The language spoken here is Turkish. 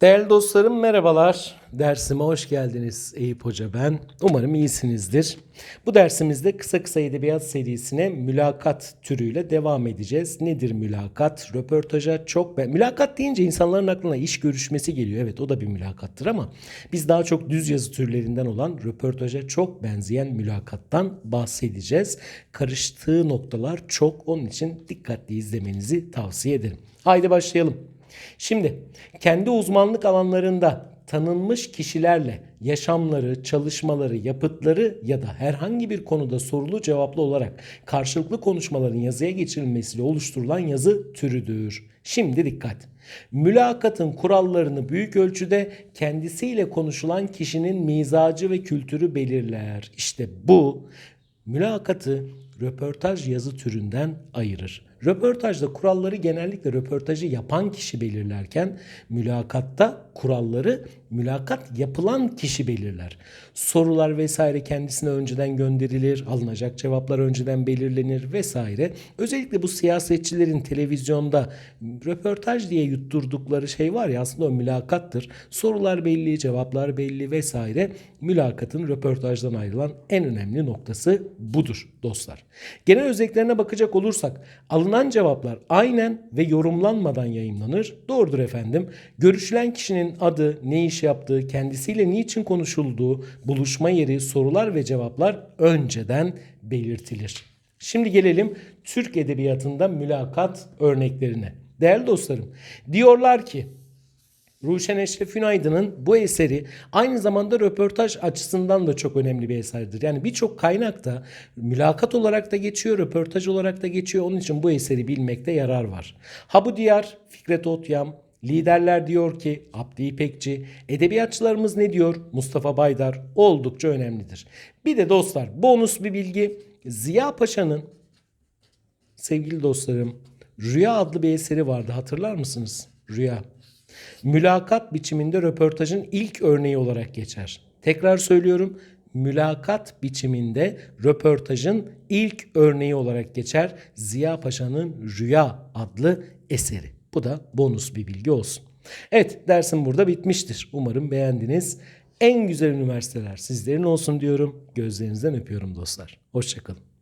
Değerli dostlarım merhabalar. Dersime hoş geldiniz Eyüp Hoca ben. Umarım iyisinizdir. Bu dersimizde kısa kısa edebiyat serisine mülakat türüyle devam edeceğiz. Nedir mülakat? Röportaja çok... Ben... Mülakat deyince insanların aklına iş görüşmesi geliyor. Evet o da bir mülakattır ama biz daha çok düz yazı türlerinden olan röportaja çok benzeyen mülakattan bahsedeceğiz. Karıştığı noktalar çok. Onun için dikkatli izlemenizi tavsiye ederim. Haydi başlayalım. Şimdi kendi uzmanlık alanlarında tanınmış kişilerle yaşamları, çalışmaları, yapıtları ya da herhangi bir konuda sorulu cevaplı olarak karşılıklı konuşmaların yazıya geçirilmesiyle oluşturulan yazı türüdür. Şimdi dikkat. Mülakatın kurallarını büyük ölçüde kendisiyle konuşulan kişinin mizacı ve kültürü belirler. İşte bu mülakatı röportaj yazı türünden ayırır. Röportajda kuralları genellikle röportajı yapan kişi belirlerken mülakatta kuralları mülakat yapılan kişi belirler. Sorular vesaire kendisine önceden gönderilir, alınacak cevaplar önceden belirlenir vesaire. Özellikle bu siyasetçilerin televizyonda röportaj diye yutturdukları şey var ya aslında o mülakattır. Sorular belli, cevaplar belli vesaire. Mülakatın röportajdan ayrılan en önemli noktası budur dostlar. Genel özelliklerine bakacak olursak alınan cevaplar aynen ve yorumlanmadan yayınlanır. Doğrudur efendim. Görüşülen kişinin adı, ne iş yaptığı, kendisiyle niçin konuşulduğu, buluşma yeri, sorular ve cevaplar önceden belirtilir. Şimdi gelelim Türk edebiyatında mülakat örneklerine. Değerli dostlarım, diyorlar ki Ruşen Eşref Günaydın'ın bu eseri aynı zamanda röportaj açısından da çok önemli bir eserdir. Yani birçok kaynakta mülakat olarak da geçiyor, röportaj olarak da geçiyor. Onun için bu eseri bilmekte yarar var. Ha bu diyar Fikret Otyam, liderler diyor ki Abdi İpekçi, edebiyatçılarımız ne diyor? Mustafa Baydar oldukça önemlidir. Bir de dostlar bonus bir bilgi. Ziya Paşa'nın sevgili dostlarım Rüya adlı bir eseri vardı hatırlar mısınız? Rüya. Mülakat biçiminde röportajın ilk örneği olarak geçer. Tekrar söylüyorum. Mülakat biçiminde röportajın ilk örneği olarak geçer. Ziya Paşa'nın Rüya adlı eseri. Bu da bonus bir bilgi olsun. Evet dersim burada bitmiştir. Umarım beğendiniz. En güzel üniversiteler sizlerin olsun diyorum. Gözlerinizden öpüyorum dostlar. Hoşçakalın.